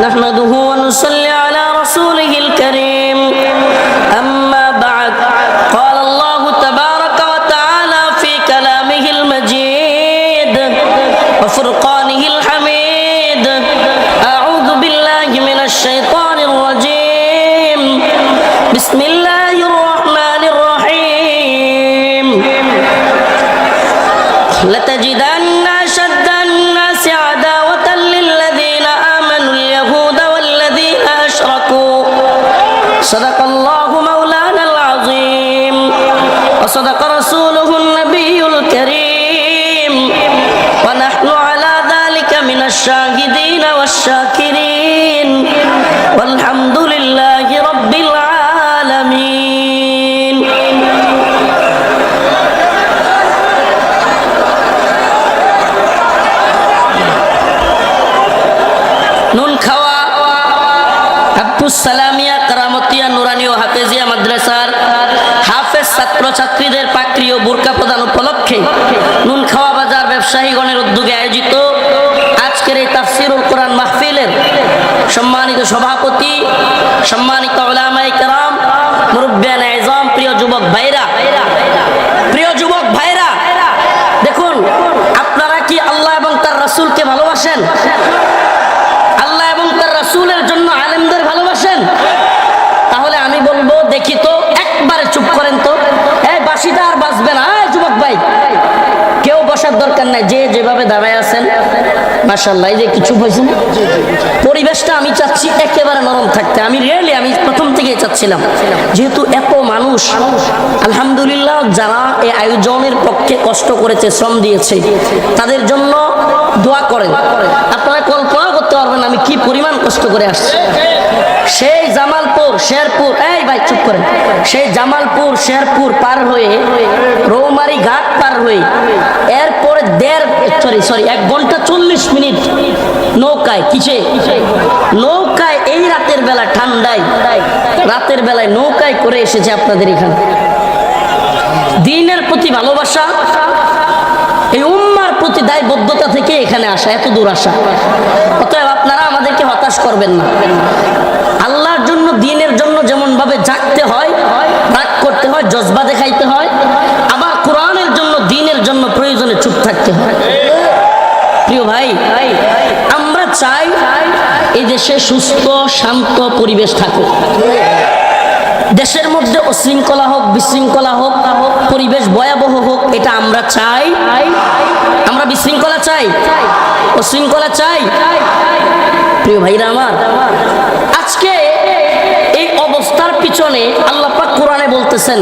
نحمده ونصلي على رسوله الكريم. أما بعد قال الله تبارك وتعالى في كلامه المجيد وفرقانه الحميد أعوذ بالله من الشيطان الرجيم. بسم الله الرحمن الرحيم. لتجدن সালামিয়া কারামতিয়া, নুরানি ও হাফেজিয়া মাদ্রাসার হাফেজ ছাত্রছাত্রীদের পাকড়ি ও বোরকা প্রদান উপলক্ষে নুন খাওয়া বাজার ব্যবসায়ীগণের উদ্যোগে আয়োজিত আজকের এই তাফসিরুল কোরআন মাহফিলের সম্মানিত সভাপতি, সম্মানিত ওলামাই কারাম, মুরব্বিয়ান আজম প্রিয় যুবক ভাইরা। প্রিয় যুবক ভাইরা, দেখুন, আপনারা কি আল্লাহ এবং তার রাসূলকে ভালোবাসেন? আল্লাহ এবং তার রাসূলের জন্য আলেমদের ভালোবাসেন তাহলে আমি বলব দেখি তো, একবারে চুপ করেন তো। এই বাসিটা আর বাঁচবে না। যুবক ভাই, কেউ বসার দরকার নাই। যে যেভাবে দাঁড়ায় আছেন মাসাল্লাহ যে কিছু হয়েছে না পরিবেশটা আমি চাচ্ছি একেবারে নরম থাকতে। আমি রিয়েলি আমি প্রথম থেকেই চাচ্ছিলাম। যেহেতু এত মানুষ, আলহামদুলিল্লাহ, যারা এই আয়োজনের পক্ষে কষ্ট করেছে, শ্রম দিয়েছে, তাদের জন্য দোয়া করেন। আপনারা কল্পনা করতে পারবেন আমি কি পরিমাণ কষ্ট করে আসছি? সেই জামালপুর, শেরপুর, এই ভাই, চুপ করেন। সেই জামালপুর, শেরপুর পার হয়ে, রৌমারি ঘাট পার হয়ে, এরপরে দেড় সরি সরি এক ঘণ্টা চল্লিশ মিনিট নৌকায়, কিসে? নৌকায় এই রাতের বেলা ঠান্ডায়, রাতের বেলায় নৌকায় করে এসেছে আপনাদের এখানে। দিনের প্রতি ভালোবাসা, এই উম্মার প্রতি দায়বদ্ধতা থেকে এখানে আসা, এত দূর আসা। অতএব আপনারা আমাদেরকে হতাশ করবেন না। আল্লাহর জন্য, দিনের জন্য যেমন ভাবে জাগতে হয়, রাগ করতে হয়, জজবা দেখাইতে হয়, আবার কোরআনের জন্য, দিনের জন্য প্রয়োজনে চুপ থাকতে হয়। প্রিয় ভাই, আমরা চাই এই দেশে সুস্থ, শান্ত পরিবেশ থাকুক। দেশের মধ্যে অশৃঙ্খলা হোক, বিশৃঙ্খলা হোক, পরিবেশ ভয়াবহ হোক, এটা আমরা চাই। আমরা বিশৃঙ্খলা চাই। অশৃঙ্খলা চাই। প্রিয় ভাইরা আমার, আজকে এই অবস্থার পিছনে আল্লাহ পাক কোরআনে বলতেছেন,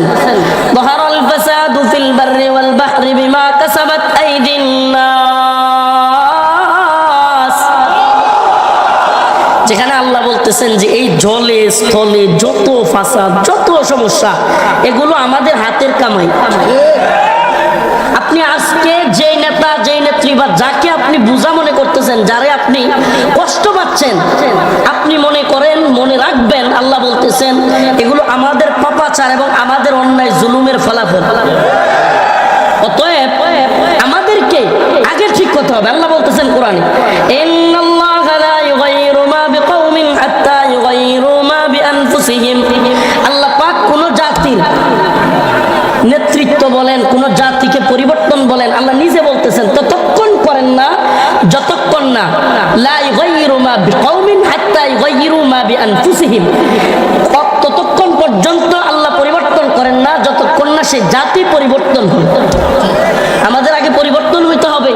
বহারাল ফাসাদু ফিল বাররি ওয়াল বাহরি বিমা কাসাবাত আইদিন। বলতেছেন যে এই জলে, স্থলে যত ফাসাদ, যত সমস্যা, এগুলো আমাদের হাতের কামাই। আপনি আজকে যে নেতা যে নেত্রী বা যাকে আপনি বুঝা মনে করতেছেন, যারে আপনি কষ্ট পাচ্ছেন, আপনি মনে করেন, মনে রাখবেন, আল্লাহ বলতেছেন, এগুলো আমাদের পাপাচার এবং আমাদের অন্যায় জুলুমের ফলাফল। অতএব আমাদেরকে আগে ঠিক করতে হবে। আল্লাহ বলতেছেন কোরআনে জাতির নেতৃত্ব বলেন, কোন জাতিকে পরিবর্তন বলেন, আল্লাহ নিজে বলতেছেন, ততক্ষণ করেন না, যতক্ষণ না ততক্ষণ পর্যন্ত আল্লাহ পরিবর্তন করেন না, যতক্ষণ না সে জাতি পরিবর্তন হয় আমাদের আগে পরিবর্তন হইতে হবে।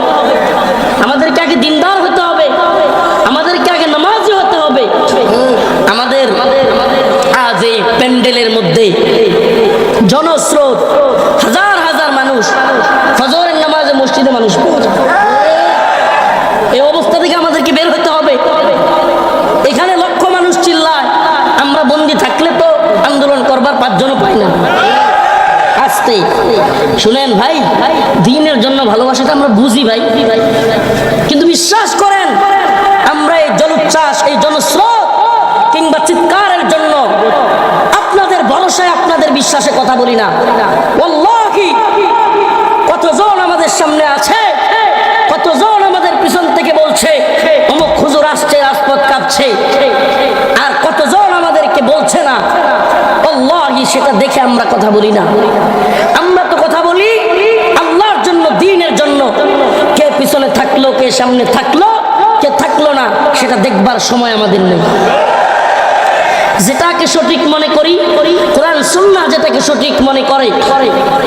আমাদেরকে আগে দিনদার হতে হবে। আমাদেরকে আগে নামাজি হতে হবে। আমাদের আজ এই প্যান্ডেলের মধ্যে জনস্রোত, হাজার হাজার মানুষ ফজরের নামাজে মসজিদে মানুষ এই অবস্থা থেকে আমাদেরকে বের হতে হবে। এখানে লক্ষ মানুষ চিল্লায়, আমরা বন্দি থাকলে তো আন্দোলন করবার পাঁচজনও পাই না আসতে শুনেন ভাই, দিনের জন্য ভালোবাসাটা আমরা বুঝি ভাই। ভাষায় আপনাদের বিশ্বাসে কথা বলি না। কতজন আমাদের সামনে আছে? কতজন আমাদের পিছন থেকে বলছে, অমুক খুজুর আসছে, রাজপথ কাঁপছে। আর কতজন আমাদেরকে বলছে না? অল্লাহি সেটা দেখে আমরা কথা বলি না। আমরা তো কথা বলি আল্লাহর জন্য, দিনের জন্য। কে পিছনে থাকল, কে সামনে থাকল, কে থাকল না, সেটা দেখবার সময় আমাদের নেই। যেটাকে সঠিক মনে করি, কোরআন সুন্না যেটাকে সঠিক মনে করে,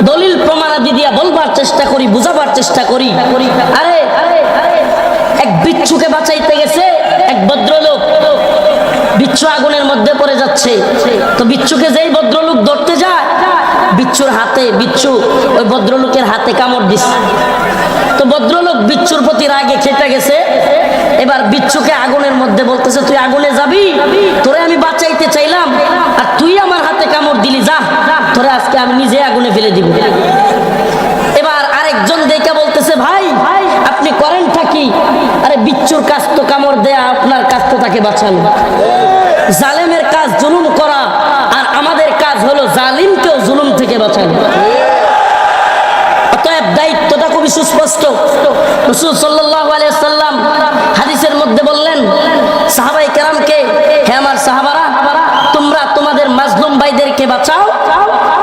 দলিল প্রমাণাদি দিয়া বলবার চেষ্টা করি, বুঝাবার চেষ্টা করি। আরে, এক বিচ্ছুকে বাঁচাইতে গেছে, এক ভদ্রলোক। বিচ্ছু আগুনের মধ্যে পড়ে যাচ্ছে। তো বিচ্ছুকে যেই ভদ্রলোক ধরতে যায় বিচ্ছুর হাতে বিচ্ছু ওই ভদ্রলোকের হাতে কামড় দিচ্ছে তো ভদ্রলোক বিচ্ছুর প্রতি রাগে খেটে গেছে। এবার বিচ্ছুকে আগুনের মধ্যে বলতেছে, তুই আগুনে যাবি? তোরে আমি বাঁচাইতে চাইলাম। আর তুই আমার হাতে কামড় দিলি, যা। তোরে আজকে আমি নিজে আগুনে ফেলে দিব। এবার আরেকজন দেখে বলতেছে, ভাই, আপনি করেনটা কি? আরে বিচ্ছুর কাজ তো কামড় দেয়া, আপনার কাজ তো তাকে বাঁচানো। জালেমের কাজ জুলুম করা, আর আমাদের কাজ হলো জুলুম থেকে বাঁচানো। অতএব দায়িত্বটা খুবই সুস্পষ্ট। রসুল সাল্লাম হাদিসের মধ্যে বললেন, সাহাবাই কেরামকে, হে আমার সাহাবারা, তোমরা তোমাদের মাজলুম ভাইদেরকে বাঁচাও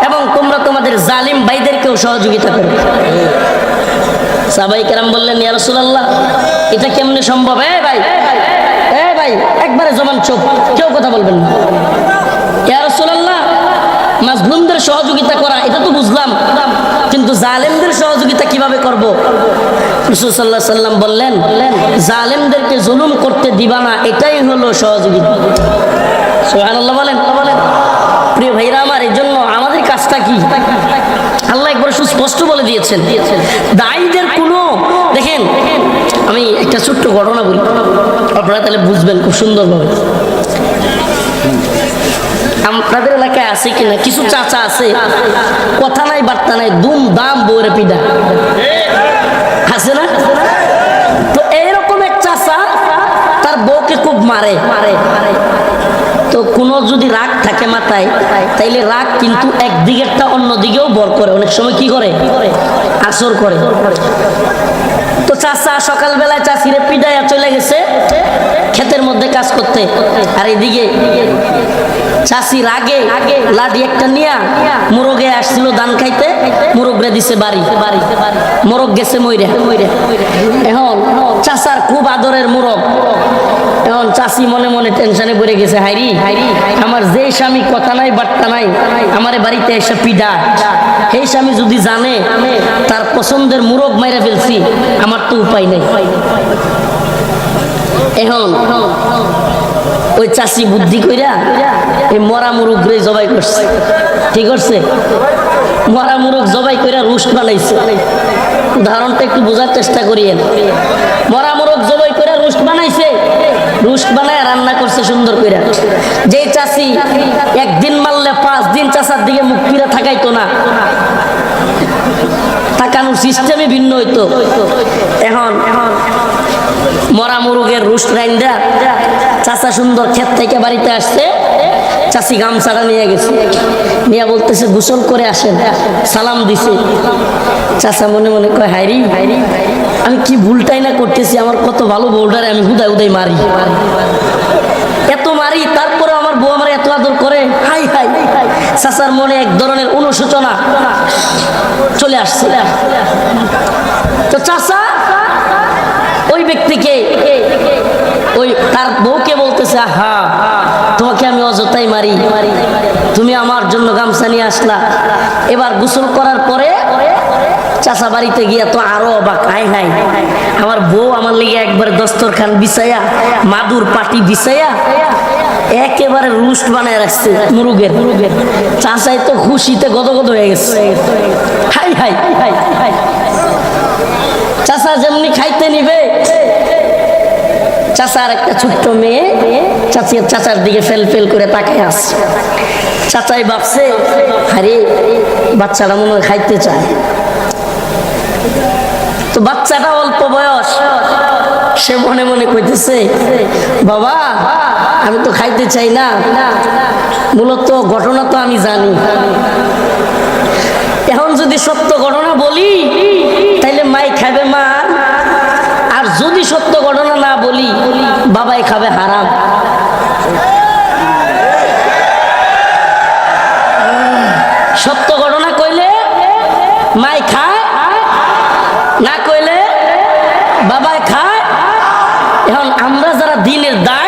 এবং তোমরা তোমাদের জালিম ভাইদেরকেও সহযোগিতা করো। সাহাবাই কেরাম বললেন, ইয়া রাসূলুল্লাহ, এটা কেমনে সম্ভব? এ ভাই এ ভাই, একবারে জমান চোখ, কেউ কথা বলবেন না। ইয়া রাসূলুল্লাহ মাজলুমদের সহযোগিতা করা, এটা তো বুঝলাম। কিন্তু জালেমদের সহযোগিতা কীভাবে করব? রসুল সাল্লাহ সাল্লাম বললেন, জালেমদেরকে জুলুম করতে দিবা না, এটাই হলো সহযোগিতা। সুবহানাল্লাহ বলেন বলেন। প্রিয় ভাইরা আমার, এই জন্য আমাদের কাজটা কি? আল্লাহ একবার সুস্পষ্ট বলে দিয়েছেন। দায়ীদের কোনো, দেখেন, আমি একটা ছোট্ট ঘটনা বলি। আপনারা তাহলে বুঝবেন খুব সুন্দরভাবে। আপনাদের এলাকায় আছে কিনা? কিছু চাচা আছে। কথা নাই, বার্তা নাই দুম দাম বউরে পিডা আছে না? তো এইরকম এক চাচা, তার বউকে খুব মারে। মারে তো কোনো যদি রাগ থাকে মাথায়, তাইলে রাগ কিন্তু একদিকেরটা অন্য দিকেও বর করে। অনেক সময় কি করে? আসর করে। তো চাচা সকালবেলায় চাষিরে পিডাইয়া চলে গেছে, ক্ষেতের মধ্যে কাজ করতে। আর এদিকে চাষি রাগে লাঠি একটা নিয়া মুরগে আসছিল ধান খাইতে, মুরগরে দিছে বাড়ি। মোরগ গেছে মইরা। এখন চাষার খুব আদরের মুরগ। এখন চাষি মনে মনে টেনশনে পড়ে গেছে, হাইরি, আমার যে স্বামী কথা নাই, বার্তা নাই, আমার বাড়িতে এসে পিডা। সেই স্বামী যদি জানে, তার পছন্দের মুরগ মাইরা ফেলছি, আমার তো উপায় নেই। এখন ওই চাষি বুদ্ধি কইরা এই মরা মুরগ রে জবাই করছে। ঠিক করছে? মরা মুরগ জবাই কইরা রুস্ট বানাইছে। উদাহরণটা একটু বোঝার চেষ্টা করিয়েন। মরা মুরগ জবাই কইরা রুস্ট বানাইছে। রুস্ট বানায় রান্না করছে সুন্দর কইরা। যে চাষি একদিন মারলে পাঁচ দিন চাষার দিকে মুখ ফিরে থাকাইতো না। তাকানোর সিস্টেমই ভিন্ন হইতো। এখন মরা মুরগের রুস্ট রাইন্দা চাচা সুন্দর ক্ষেত থেকে বাড়িতে আসছে চাষি গামছাটা নিয়ে গেছে। নিয়ে বলতেছে, গোসল করে আসেন। সালাম দিছে। চাচা মনে মনে কয় হাইরি আমি কি ভুলটাই না করতেছি? আমার কত ভালো বউটারে আমি হুদায় হুদায় মারি। এত মারি তারপরে আমার বউ আমার এত আদর করে। হাই হাই চাচার মনে এক ধরনের অনুশোচনা চলে আসছে। তো চাচা, ওই ব্যক্তিকে ওই তার বউকে বলতেছে হা তোমাকে আমি অযথাই মারি। তুমি আমার জন্য গামছা নিয়ে আসলা। এবার গোসল করার পরে চাচা বাড়িতে গিয়া তো আরও অবাক হাই হাই আমার বউ আমার লেগে একবার দস্তরখান বিছাইয়া মাদুর পাটি বিছাইয়া একেবারে রুস্ট বানায় রাখছে মুরুগের। চাচাই তো খুশিতে গদগদ হয়ে গেছে। Hi hi hi. চাচা যেমনি খাইতে নিবে চাচার একটা ছোট্ট মেয়ে, চাচির চাচার দিকে ফেল ফেল করে তাকায় আসছে চাচাই ভাবছে আরে বাচ্চাটা মনে হয় খাইতে চায়। তো বাচ্চাটা অল্প বয়স, সে মনে মনে কইতেছে, বাবা, আমি তো খাইতে চাই না। মূলত ঘটনা তো আমি জানি। এখন যদি সত্য ঘটনা বলি হবে হারাম। সত্য ঘটনা কইলে মাই খায়, না কইলে বাবায় খায়। এখন আমরা যারা দিনের দায়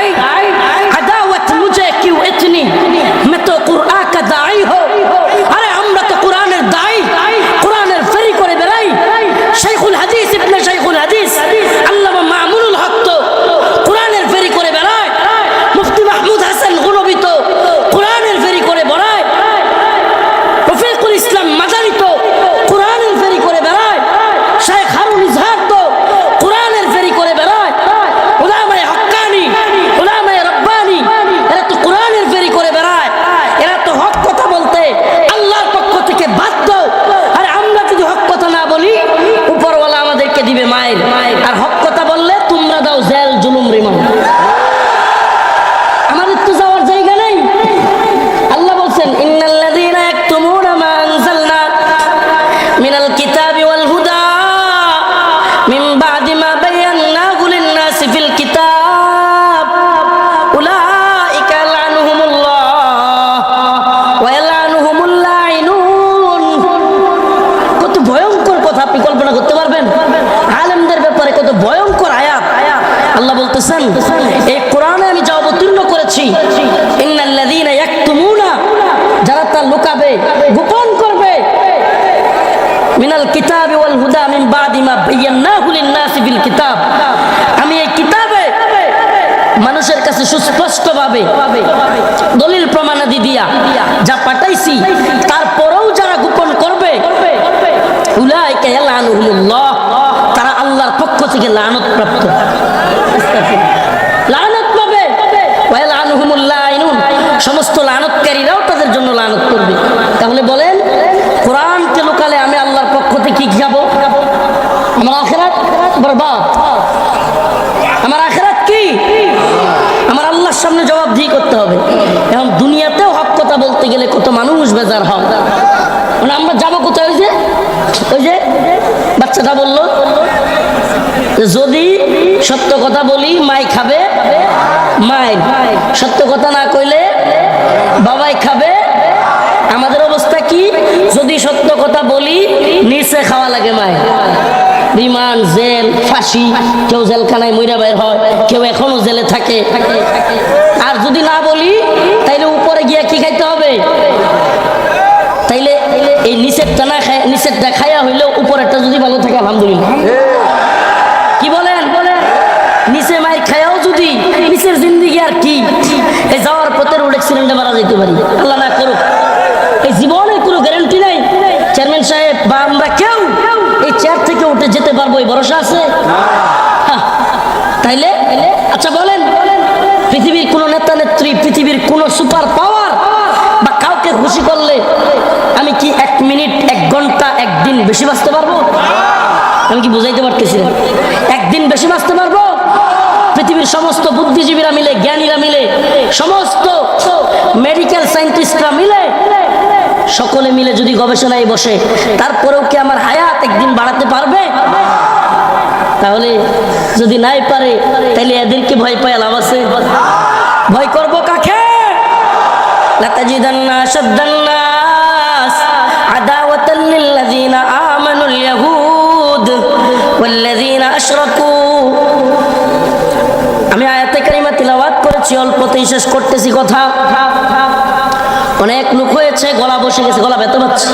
আল্লাহ বলতেছেন, এই কোরআনে আমি যা অবতীর্ণ করেছি যারা তা লুকাবে, গোপন করবে। মিনাল কিতাবি ওয়াল হুদা মিন বাদি মা বায়ান্নাহু লিন-নাসি ফিল কিতাব। আমি এই কিতাবে মানুষের কাছে সুস্পষ্টভাবে দলিল প্রমাণাদি দিয়া যা পাঠাইছি, তারপরেও যারা গোপন করবে, উলাইকা ইয়ালানুহুমুল্লাহ, তারা আল্লাহর পক্ষ থেকে লানত প্রাপ্ত। লানত পাবে। সমস্ত লানতকারীরাও তাদের জন্য লানত করবে। তাহলে বলেন কোরআনকে লোকালে আমি আল্লাহর পক্ষ থেকে যাব আমার আখেরাত বরবাদ। আমার আখেরাত কি? আমার আল্লাহর সামনে জবাবদিহি করতে হবে। এখন দুনিয়াতেও হক কথা বলতে গেলে কত মানুষ বেজার হয়। মানে আমরা যাব কোথায়? ওই যে ওই যে বাচ্চাটা বলল যদি সত্য কথা বলি, মাই খাবে মায়ের সত্য কথা না কইলে বাবাই খাবে। আমাদের অবস্থা কি? যদি সত্য কথা বলি, নিচে খাওয়া লাগে মায়ের রিমান্ড জেল, ফাঁসি, কেউ জেলখানায় মইরা বের হয়, কেউ এখনও জেলে থাকে। আর যদি না বলি, তাইলে উপরে গিয়ে কি খাইতে হবে? তাইলে এই নিচেরটা না খায় নিচেরটা খাইয়া হইলেও উপরেরটা যদি ভালো থাকে, আলহামদুলিল্লাহ কি বলেন নিচে মায়ের খায়াও যদি নিচের জিন্দিগি আর কি এই যাওয়ার পথে রোড যেতে পারি। আল্লাহ না করুক। এই জীবনের কোনো গ্যারান্টি নাই। চেয়ারম্যান সাহেব বা আমরা কেউ এই চেয়ার থেকে উঠে যেতে পারব এই ভরসা আছে? হ্যাঁ। তাইলে আচ্ছা বলেন পৃথিবীর কোন নেতা নেত্রী পৃথিবীর কোন সুপার পাওয়ার বা কাউকে খুশি করলে আমি কি এক মিনিট এক ঘণ্টা একদিন বেশি বাঁচতে পারব? আমি কি বুঝাইতে পারতেছি না? একদিন বেশি বাঁচতে পারব? সমস্ত বুদ্ধিজীবীরা মিলে জ্ঞানীরা মিলে সমস্ত মেডিকেল সায়েন্টিস্টরা মিলে সকলে মিলে যদি গবেষণায় বসে তারপরেও কি আমার হায়াত একদিন বাড়াতে পারবে তাহলে যদি নাই পারে তাহলে এদেরকে ভয় পায় লাভ আছে ভয় করব কাকে لتجدن أشد الناس عداوة للذين آمنوا اليهود والذين أشركوا করেছি অল্পতেই শেষ করতেছি কথা। অনেক লোক হয়েছে গলা বসে গেছে গলা বেতে পাচ্ছে।